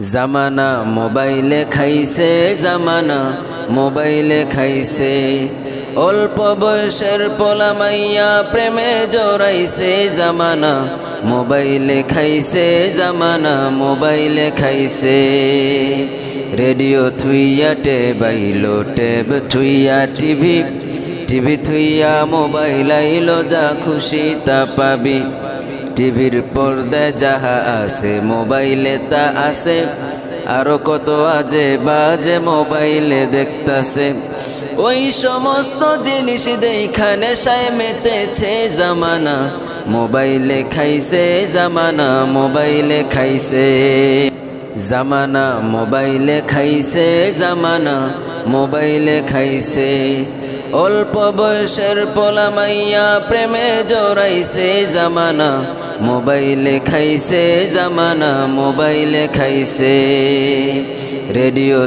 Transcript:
জামানা মোবাইলে খাইছে জামানা মোবাইলে খাইছে। অল্প বয়সের পোলা মাইয়া প্রেমে জড়াইছে জামানা মোবাইলে খাইছে জামানা মোবাইলে খাইছে। রেডিও থুইয়া টেবাইলো টেব থুইয়া টিভি টিভি থুইয়া মোবাইল আইলো, যা খুশি তা পাবি। টিভির পর্দায় যাহা আছে, মোবাইলে তা আছে। আরও কত আজে বাজে মোবাইলে দেখতাছে। ওই সমস্ত জিনিস দেখানে সায় মেতেছে জামানা, মোবাইলে খাইছে জামানা, মোবাইলে খাইছে জামানা, মোবাইলে খাইছে জামানা, মোবাইলে খাইছে। অল্প বয়সের পোলা মাইয়া প্রেমে জোরাইছে জামানা মোবাইলে খাইছে জামানা মোবাইলে খাইছে রেডিও